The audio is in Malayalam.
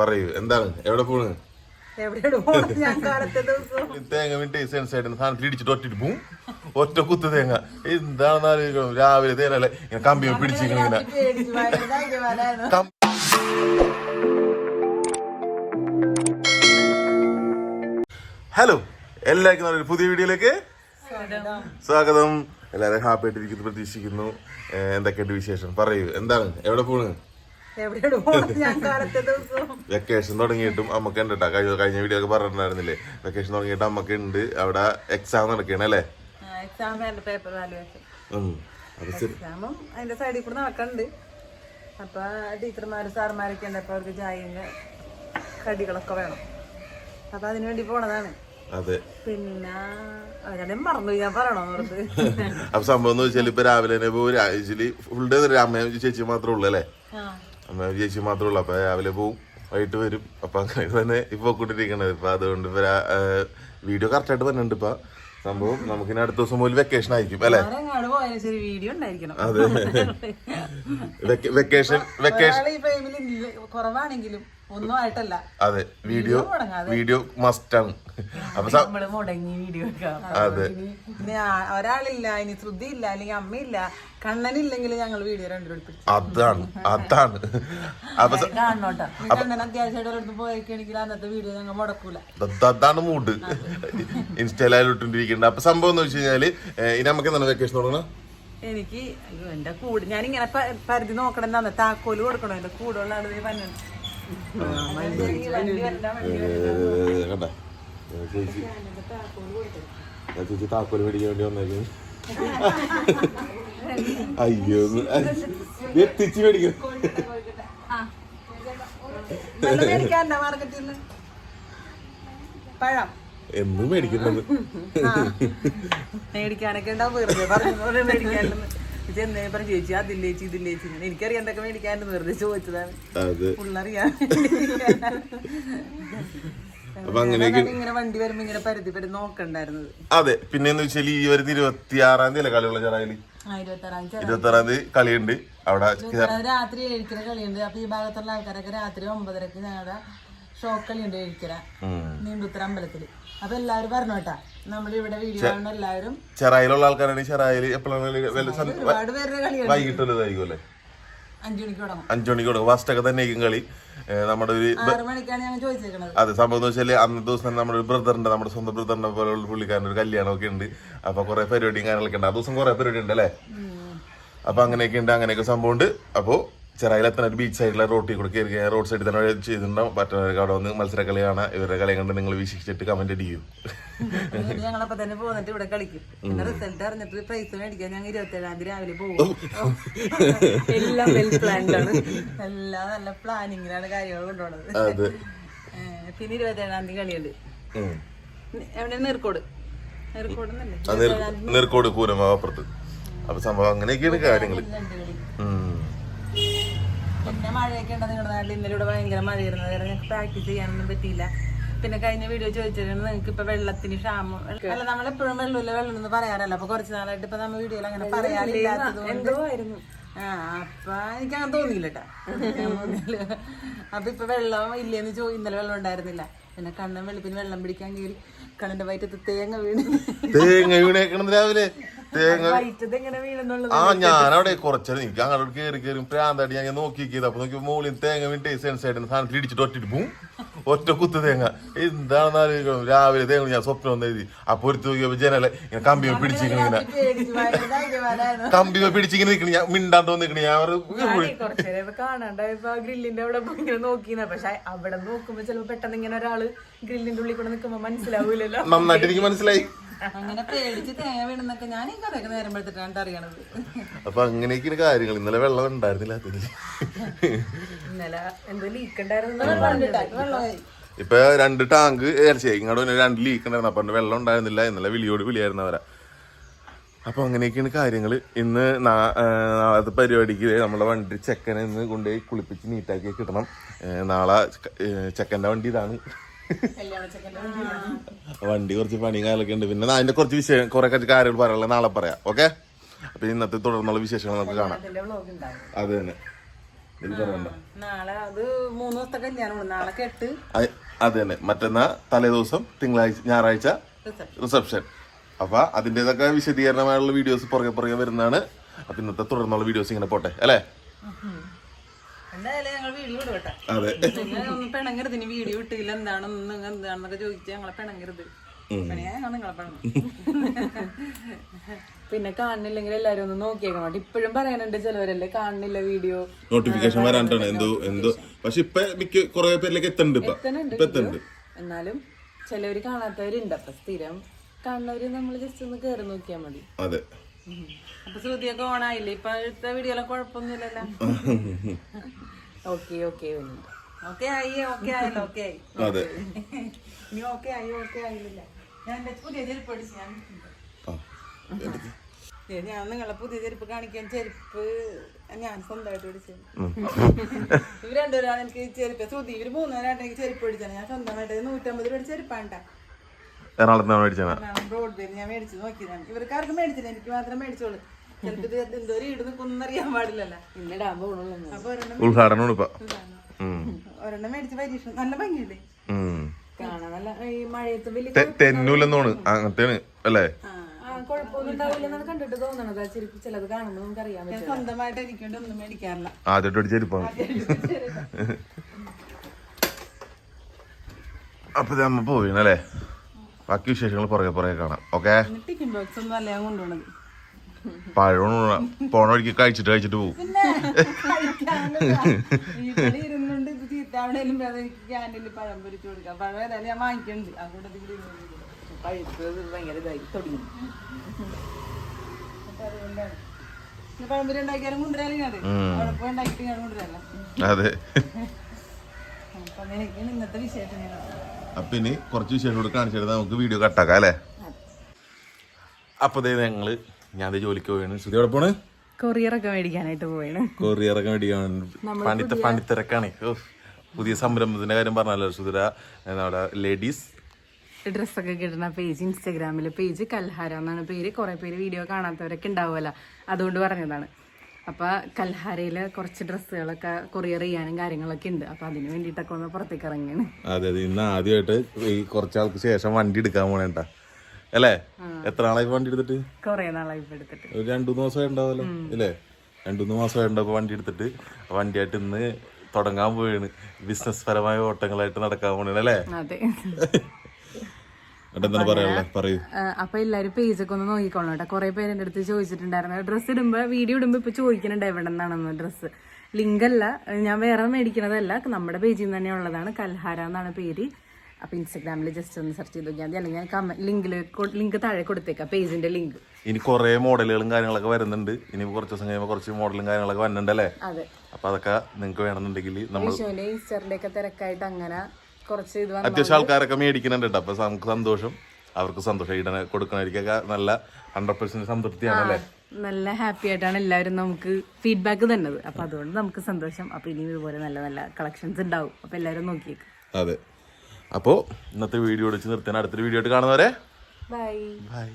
പറയൂ. എന്താണ്? എവിടെ പോണ്? തേങ്ങ വീട്ട് സെൻസായിട്ട് സാധനത്തിൽ ഇടിച്ചിട്ട് ഒറ്റിട്ട് പോവും ഒറ്റ കുത്ത് തേങ്ങ. എന്താണെന്ന് ആലോചിക്കണം രാവിലെ തേനല്ലേ ഇങ്ങനെ കമ്പി പിടിച്ചിരിക്കണം ഇങ്ങനെ ഹലോ. എല്ലാവർക്കും നല്ലൊരു പുതിയ വീഡിയോയിലേക്ക് സ്വാഗതം. എല്ലാവരും ഹാപ്പി ആയിട്ടിരിക്കുന്നു പ്രതീക്ഷിക്കുന്നു. എന്തൊക്കെയുണ്ട് വിശേഷം? പറയൂ. എന്താണ്? എവിടെ പോണ്? വെക്കേഷൻ തുടങ്ങിയിട്ടും അമ്മയ്ക്ക് ഉണ്ട് കേട്ടോ കഴിഞ്ഞ കഴിഞ്ഞ വീഡിയോ ഒക്കെ പറഞ്ഞിട്ടുണ്ടായിരുന്നില്ലേ? വെക്കേഷൻ തുടങ്ങിയിട്ട് അമ്മയ്ക്ക് ഉണ്ട്. അവിടെ എക്സാം നടക്കുകയാണ് അല്ലേ? എക്സാമും അതിന്റെ സൈഡിൽ കൂടെ നടക്കണ്ട്. അപ്പൊ ടീച്ചർമാര് സാർമാരൊക്കെ ഉണ്ട്. അപ്പൊ അവർക്ക് ചായന്റെ കടികളൊക്കെ വേണം. അപ്പൊ അതിനു വേണ്ടി പോണതാണ്. അതെ. പിന്നെ മറന്നു ഞാൻ ഓർത്ത് അപ്പൊ സംഭവം എന്ന് വെച്ചാൽ ഇപ്പൊ രാവിലെ തന്നെ ആക്ച്വലി ഫുൾ ഡേ അമ്മയും ചേച്ചി മാത്രമേ ഉള്ളൂ അല്ലേ? അമ്മയും ചേച്ചി മാത്രമേ ഉള്ളൂ. അപ്പൊ രാവിലെ പോവും. വൈകിട്ട് വരും. അപ്പൊ അങ്ങനെ തന്നെ ഇപ്പൊ കൂട്ടിരിക്കണത്. ഇപ്പൊ അതുകൊണ്ട് ഇപ്പൊ വീഡിയോ കറക്റ്റായിട്ട് ആയിട്ട് ഉണ്ട് ഇപ്പൊ. സംഭവം നമുക്കിനി അടുത്ത ദിവസം പോലും വെക്കേഷൻ ആയിരിക്കും അല്ലെ? അതെ. വെക്കേഷൻ വെക്കേഷൻ കുറവാണെങ്കിലും ഒന്നും ആയിട്ടല്ല. അതെ വീഡിയോ വീഡിയോ മസ്റ്റ് ആണ്. അപ്പൊ സ- നമ്മൾ മുടങ്ങി വീഡിയോ അതെ. പിന്നെ ഒരാളില്ല ഇനി ശ്രുതി ഇല്ല അല്ലെങ്കിൽ അമ്മയില്ല കണ്ണനില്ലെങ്കിൽ ഞങ്ങൾ വീഡിയോ രണ്ടുപേരും അതാണ് അതാണ്. അപ്പൊ കണ്ണൻ അത്യാവശ്യമായിട്ട് ഒരിടത്ത് അന്നത്തെ വീഡിയോ ഞങ്ങൾ മുടക്കൂല. അതാണ് മൂഡ്. ഇൻസ്റ്റയിലായിട്ടിരിക്കുന്നുണ്ട് അപ്പൊ സംഭവം എന്ന് വെച്ച് കഴിഞ്ഞാൽ ഇനി നമുക്ക് എന്താണ് വെക്കേഷൻ തുടങ്ങണം? എനിക്ക് എന്റെ കൂട് ഞാനിങ്ങനെ പരിധി നോക്കണം എന്താന്ന് താക്കോൽ കൊടുക്കണം? എന്റെ കൂടുള്ള ആളുകൾ പറഞ്ഞു കണ്ട? ചേച്ചി. ചേച്ചി താക്കോൽ പിടിക്കാൻ വേണ്ടി വന്നേക്കും. അയ്യോ എത്തിച്ച് മേടിക്കും. പഴം എന്നും മേടിക്കുന്നത്. മേടിക്കാനൊക്കെ ഉണ്ടാവും പോലെ ചേച്ചി. എനിക്കറിയാം എന്തൊക്കെ വെറുതെ ചോദിച്ചതാണ്. പുള്ളറിയാൻ അപ്പൊ അങ്ങനെയൊക്കെ ഇങ്ങനെ വണ്ടി വരുമ്പോ ഇങ്ങനെ നോക്കണ്ടായിരുന്നത്. അതെ. പിന്നെന്ന് വെച്ചാൽ ഈ വരുന്ന ഇരുപത്തി ആറാം തീയതി അല്ലേ കളിയുള്ള ചെറായിൽ? ആ ഇരുപത്താറാം തീയതി ഇരുപത്തി ആറാം തീയതി കളിയുണ്ട്. അവിടെ രാത്രി ഏഴിക്കുന്ന കളിയുണ്ട്. അപ്പൊ ഈ ഭാഗത്തുള്ള ആൾക്കാരൊക്കെ രാത്രി ഒമ്പതരക്ക് ഞങ്ങളുടെ ഷോ ഉണ്ട് ഏഴിക്കര ഉം. നീണ്ടുത്തര അമ്പലത്തിൽ അപ്പൊ എല്ലാവരും പറഞ്ഞു കേട്ടാ. നമ്മുടെ ഇവിടെ വീഡിയോ കാണുന്ന എല്ലാവരും ചെറായിലുള്ള ആൾക്കാരാണ് എപ്പോഴാണ് ഒരുപാട് പേരുടെ കളിയാണ്. വൈകിട്ടുള്ളതായിരിക്കും അഞ്ചു മണിക്ക് തുടങ്ങും. ഫസ്റ്റ് ഒക്കെ തന്നെ കളി. നമ്മുടെ ഒരു അതെ സംഭവം എന്ന് വെച്ചാൽ അന്നത്തെ ദിവസം തന്നെ നമ്മുടെ ഒരു ബ്രദറിന്റെ നമ്മുടെ സ്വന്തം ബ്രദറിന്റെ പോലുള്ള പുള്ളിക്കാരന്റെ ഒരു കല്യാണം ഒക്കെ ഉണ്ട്. അപ്പൊ കുറെ പരിപാടിയും കാര്യങ്ങളൊക്കെ ഉണ്ട്. ആ ദിവസം കുറെ പരിപാടി ഉണ്ട് അല്ലേ അപ്പൊ അങ്ങനെയൊക്കെ ഉണ്ട് അങ്ങനെയൊക്കെ സംഭവം ഉണ്ട്. അപ്പോ ചെറായിലെത്തന ഒരു ബീച്ച് സൈഡിലെ റോട്ടിൽ കൂടെ കയറി റോഡ് സൈഡിൽ തന്നെ ചെയ്തിട്ടുണ്ടാവും മറ്റവരൊക്കെ അവിടെ വന്ന് മത്സര കളിയാണ് കാണാം ഇവരുടെ കളി കണ്ട് നിങ്ങൾ വീക്ഷിച്ചിട്ട് കമന്റ് അടിക്കും ഞങ്ങളപ്പോ തന്നെ പോന്നിട്ട് ഇവിടെ കളിക്കും. പിന്നെ റിസൾട്ട് അറിഞ്ഞിട്ട് പൈസ മേടിക്കാൻ ഞങ്ങൾ ഇരുപത്തേഴാം തീയതി രാവിലെ പോകും. എല്ലാം വെൽ പ്ലാൻഡ് ആണ്. എല്ലാം നല്ല പ്ലാനിങ്ങിലാണ് കാര്യങ്ങൾ പിന്നെ ഇരുപത്തേഴാം തീയതി കളിയുണ്ട്. എവിടെ? നീർക്കോട്. നീർക്കോട് അപ്പൊ സംഭവം അങ്ങനെയൊക്കെയാണ് കാര്യങ്ങൾ ഉം. പിന്നെ മഴയൊക്കെ ഉണ്ടെന്ന് നിങ്ങളുടെ നാട്ടിൽ ഇന്നലെ ഇവിടെ ഭയങ്കര മഴയായിരുന്നു. കാരണം ഞങ്ങൾക്ക് പ്രാക്ടീസ് ചെയ്യാനൊന്നും പറ്റിയില്ല. പിന്നെ കഴിഞ്ഞ വീഡിയോ ചോദിച്ചിട്ടുണ്ട് നിങ്ങൾക്ക് ഇപ്പൊ വെള്ളത്തിന് ക്ഷാമം. അല്ല നമ്മളെപ്പോഴും വെള്ളമില്ല വെള്ളം എന്ന് പറയാറല്ല? അപ്പൊ കുറച്ച് നാളായിട്ട് ഇപ്പൊ നമ്മൾ വീഡിയോയിൽ അങ്ങനെ പറയാറില്ലാത്തത് ആ അപ്പൊ എനിക്ക് അങ്ങനെ തോന്നിയില്ല കേട്ടാ അപ്പൊ ഇപ്പൊ വെള്ളം ഇല്ലേന്ന് ചോ ഇന്നലെ വെള്ളം ഉണ്ടായിരുന്നില്ല. പിന്നെ കണ്ണൻ വെളുപ്പിന് വെള്ളം പിടിക്കാൻ കയറി കണ്ണന്റെ വയറ്റത്ത് തേങ്ങ വീണ്. തേങ്ങ വീണേക്കണം രാവിലെ തേങ്ങ ആ ഞാൻ അവിടെ കുറച്ചത് എനിക്ക് അങ്ങോട്ട് കയറി കയറി പ്രാന്തടി ഞാൻ നോക്കി നോക്കിയത് അപ്പൊ നോക്കി മുകളിൽ തേങ്ങ വീണിട്ട് സെൻസായിട്ട് സാധനത്തിൽ ഇടിച്ചിട്ട് ഒറ്റിട്ട് പോവും ഒറ്റ കുത്ത് തേങ്ങ. എന്താണെന്ന് ആലോചിക്കണം രാവിലെ തേങ്ങ ഞാൻ സ്വപ്നം വന്ന് എഴുതി. അപ്പൊ ഒരു നോക്കിയപ്പോ ജനല ഇങ്ങനെ കമ്പി പിടിച്ചിങ്ങനെ. കമ്പി പിടിച്ചിങ്ങനെ നിക്കണ ഞാൻ മിണ്ടാൻ തോന്നിക്കണ ഞാൻ ആ ഗ്രില്ലിന്റെ അവിടെ ഇങ്ങനെ നോക്കിയെന്ന പക്ഷെ അവിടെ നോക്കുമ്പോ ചിലപ്പോ പെട്ടെന്ന് ഇങ്ങനെ ഒരാൾ ഗ്രില്ലിന്റെ ഉള്ളിൽ കൂടെ നിൽക്കുമ്പോ മനസ്സിലാവൂലല്ലോ. നന്നായിട്ട് എനിക്ക് മനസ്സിലായി. അങ്ങനെ പേടിച്ച് തേങ്ങ വീണെന്നൊക്കെ ഞാൻ ഈ കഥയൊക്കെ നേരം എടുത്തിട്ടാണ് അറിയണത്. അപ്പൊ അങ്ങനെയൊക്കെയാണ് കാര്യങ്ങൾ. ഇന്നലെ വെള്ളം ഉണ്ടായിരുന്നില്ല. അതിന് ഇന്നലെ എന്തോ ലീക്ക് ഉണ്ടായിരുന്നു ഇപ്പൊ രണ്ട് ടാങ്ക് ഇങ്ങോട്ട് പിന്നെ രണ്ട് ലീക്ക് ഉണ്ടായിരുന്നു. അപ്പൊ വെള്ളം ഉണ്ടായിരുന്നില്ല. ഇന്നലെ വിളിയോട് വിളിയായിരുന്നു അവരാ. അപ്പൊ അങ്ങനെയൊക്കെയാണ് കാര്യങ്ങൾ. ഇന്ന് നാളത്തെ പരിപാടിക്ക് നമ്മുടെ വണ്ടി ചെക്കനെ ഇന്ന് കൊണ്ടുപോയി കുളിപ്പിച്ച് നീറ്റാക്കി കിട്ടണം. നാളെ ചെക്കന്റെ ചെക്കന്റെ വണ്ടി ഇതാണ്. വണ്ടി കുറച്ച് പണി കാര്യമൊക്കെ ഉണ്ട്. പിന്നെ അതിന്റെ കുറച്ച് വിശേഷം കുറെ കുറച്ച് കാര്യങ്ങൾ പറയാനുള്ള നാളെ പറയാം. ഓക്കെ? അപ്പൊ ഇന്നത്തെ തുടർന്നുള്ള വിശേഷങ്ങൾ നമുക്ക് കാണാം. അത് തന്നെ. അത് തന്നെ. മറ്റന്നാ തലേ ദിവസം തിങ്കളാഴ്ച ഞായറാഴ്ച റിസപ്ഷൻ റിസപ്ഷൻ അപ്പൊ അതിന്റെതൊക്കെ വിശദീകരണമായുള്ള വീഡിയോസ് പുറകെ പുറകെ വരുന്നതാണ്. അപ്പൊ ഇന്നത്തെ തുടർന്നുള്ള വീഡിയോസ് ഇങ്ങനെ പോട്ടെ അല്ലേ എന്തായാലും ഞങ്ങൾ വീഡിയോ വിടും കേട്ടോ അതെ. പിണങ്ങരുത്. ഇനി വീഡിയോ ഇട്ടില്ല. എന്താണെന്ന് എന്താണെന്നൊക്കെ ചോദിച്ചാൽ ഞങ്ങളെ പിണങ്ങരുത്. പിന്നെ കാണുന്നില്ലെങ്കിൽ എല്ലാരും ഒന്ന് നോക്കിയേക്കണം. ഇപ്പോഴും പറയാനുണ്ട് ചിലവരല്ലേ? കാണുന്നില്ല വീഡിയോ. നോട്ടിഫിക്കേഷൻ വരാണ്ടാണ് എന്തോ എന്തോ പക്ഷെ ഇപ്പൊ മിക്ക കുറെ പേരിലേക്ക് എത്തുന്നുണ്ട് എന്നാലും ചിലവര് കാണാത്തവരുണ്ട്. അപ്പൊ സ്ഥിരം കാണുന്നവര് നമ്മൾ ജസ്റ്റ് ഒന്ന് കേറി നോക്കിയാൽ മതി. അതെ. അപ്പൊ ശ്രുതിയൊക്കെ ഓണായില്ലേ ഇപ്പൊ അടുത്ത വീഡിയോയിലെ കുഴപ്പമൊന്നുമില്ലല്ലോ. ഓക്കെ ഓക്കെ ഓക്കെ ആയി ഓക്കെ ആയല്ലോ ഓക്കെ അതെ. ഇനി ഓക്കെ ആയി ഓക്കെ ആയില്ല. ഞാൻ എന്റെ പുതിയ ചെരുപ്പ് അടിച്ച് ഞാൻ ഞാൻ നിങ്ങളെ പുതിയ ചെരുപ്പ് കാണിക്കാൻ ചെരുപ്പ് ഞാൻ സ്വന്തമായിട്ട് പിടിച്ചത്. ഇവർ രണ്ടുപേരാണ് എനിക്ക് ഈ ചെരുപ്പ് ശ്രുതി ഇവർ മൂന്നുപേരാണ് എനിക്ക് ചെരുപ്പ് പിടിച്ചാണ് ഞാൻ സ്വന്തമായിട്ട് നൂറ്റമ്പത് രൂപ ചെരുപ്പാണ്ടാ എറണാകുളത്ത് ബ്രോഡ് ഞാൻ മേടിച്ചു നോക്കിയതാണ്. ഇവർക്ക് ആർക്കും മേടിച്ചില്ല എനിക്ക് മാത്രം മേടിച്ചോളൂ ഉദ്ഘാടനമാണ് ഇപ്പൊ. ഒരെണ്ണം മേടിച്ച് നല്ല ഭംഗിയുണ്ട്. തെന്നൂലെന്നോണ്. അങ്ങനത്തെയാണ് അല്ലേ? ആദ്യമായിട്ട് അടിച്ചെരിപ്പാണ് അപ്പൊ നമ്മ പോയിണല്ലേ ബാക്കി വിശേഷങ്ങൾ പുറകെ പുറകെ കാണാം. ഓക്കെ? ടിഫിൻ ബോക്സ് ഒന്നും അല്ല ഞാൻ കൊണ്ടുപോണത്? പഴം പോണ വഴിക്ക് കഴിച്ചിട്ട് കഴിച്ചിട്ട് പോകും അത് അപ്പൊ ഇനി കുറച്ച് വിശേഷം കൂടെ കാണിച്ചിട്ട് നമുക്ക് വീഡിയോ കട്ടാക്കാം അല്ലേ? അപ്പൊ ഞങ്ങൾ ഞാൻ ദേ ജോലിക്ക് പോയാണ് ശ്രുതി എവിടെ പോണ്? കൊറിയറൊക്കെ മേടിക്കാനായിട്ട് പോയാണ് കൊറിയറൊക്കെ മേടിക്കാൻ. പണിത്ത പണിത്തിരക്കാണ്. പുതിയ സംരംഭത്തിന്റെ കാര്യം പറഞ്ഞല്ലോ ശ്രുതിര നമ്മുടെ ലേഡീസ്. ഡ്രസ്സൊക്കെ കിട്ടുന്ന പേജ് ഇൻസ്റ്റാഗ്രാമിലെ പേജ് കൽഹാര എന്നാണ് പേര്. കുറേ പേര് വീഡിയോ കാണാത്തവരൊക്കെ ഉണ്ടാവുമല്ലോ. അതുകൊണ്ട് പറഞ്ഞതാണ്. അപ്പോൾ കൽഹാരയിൽ കുറച്ച് ഡ്രസ്സുകളൊക്കെ കൊറിയർ ചെയ്യാനും കാര്യങ്ങളൊക്കെ ഉണ്ട്. അപ്പോൾ അതിന് വേണ്ടിയിട്ടൊക്കെ ഒന്ന് പുറത്തേക്ക് ഇറങ്ങിയാണ് അതെ അതെ. ഇന്ന് ആദ്യമായിട്ട് ഈ കുറച്ചാൾക്ക് ശേഷം വണ്ടി എടുക്കാൻ പോണേട്ടാ. അല്ലേ? എത്ര നാളായി വണ്ടി എടുത്തിട്ട്? കുറേ നാളായി ഇപ്പോൾ എടുത്തിട്ട്. ഒരു രണ്ടു മൂന്ന് മാസം ഉണ്ടാവല്ലോ ഇല്ലേ? രണ്ടു മൂന്ന് മാസം ഉണ്ടാവും വണ്ടി എടുത്തിട്ട്? വണ്ടിയായിട്ട് ഇന്ന് തുടങ്ങാൻ പോവാണ്. ബിസിനസ് പരമായ ഓട്ടങ്ങളായിട്ട് നടക്കാൻ പോണേ അല്ലേ? അപ്പൊ എല്ലാരും പേജൊക്കെ ഒന്ന് നോക്കിക്കോളണം കേട്ടോ. കുറേ പേര് അടുത്ത് ചോദിച്ചിട്ടുണ്ടായിരുന്നു. ഡ്രസ്സ് ഇടുമ്പോ വീഡിയോ ഇടുമ്പോ ഇപ്പൊ ചോദിക്കുന്നുണ്ട് എവിടെ നിന്നാണെന്ന് ഡ്രസ്സ് ലിങ്ക് അല്ല ഞാൻ വേറെ മേടിക്കണതല്ല നമ്മുടെ പേജിൽ നിന്ന് തന്നെ ഉള്ളതാണ്. കൽഹാര എന്നാണ് പേര്. അപ്പോൾ ഇൻസ്റ്റാഗ്രാമിൽ ജസ്റ്റ് ഒന്ന് സെർച്ച് ചെയ്ത് നോക്കിയാൽ മതി. അല്ലെങ്കിൽ ഞാൻ കമ ലിങ്കിൽ ലിങ്ക് താഴെ കൊടുത്തേക്കാം പേജിന്റെ ലിങ്ക് ഇനി കുറേ മോഡലുകളും കാര്യങ്ങളൊക്കെ വരുന്നുണ്ട്. ഇനി കുറച്ച് ദിവസം കഴിയുമ്പോൾ കുറച്ച് മോഡലും കാര്യങ്ങളൊക്കെ വരുന്നുണ്ടല്ലേ അതെ. അപ്പൊ അതൊക്കെ നിങ്ങൾക്ക് വേണമെന്നുണ്ടെങ്കിൽ നമ്മൾ ഒക്കെ തിരക്കായിട്ട് അങ്ങനെ കുറച്ച് ഇത് അത്യാവശ്യം ആൾക്കാരൊക്കെ മേടിക്കുന്നുണ്ട് കേട്ടോ. അപ്പൊ നമുക്ക് സന്തോഷം. അവർക്ക് സന്തോഷം. ഇടണ കൊടുക്കണവർക്കൊക്കെ നല്ല ഹൺഡ്രഡ് പെർസെന്റ് സംതൃപ്തിയാണല്ലേ? നല്ല ഹാപ്പി ആയിട്ടാണ് എല്ലാവരും നമുക്ക് ഫീഡ്ബാക്ക് തന്നത്. അപ്പൊ അതുകൊണ്ട് നമുക്ക് സന്തോഷം. അപ്പൊ ഇനിയും ഇതുപോലെ നല്ല നല്ല കളക്ഷൻസ് ഉണ്ടാവും. അപ്പൊ എല്ലാവരും നോക്കിയേക്കും. അതെ. അപ്പോൾ ഇന്നത്തെ വീഡിയോ അടിച്ച് നിർത്താൻ അടുത്തൊരു വീഡിയോ ആയിട്ട് കാണുന്നവരെ ബൈ ബൈ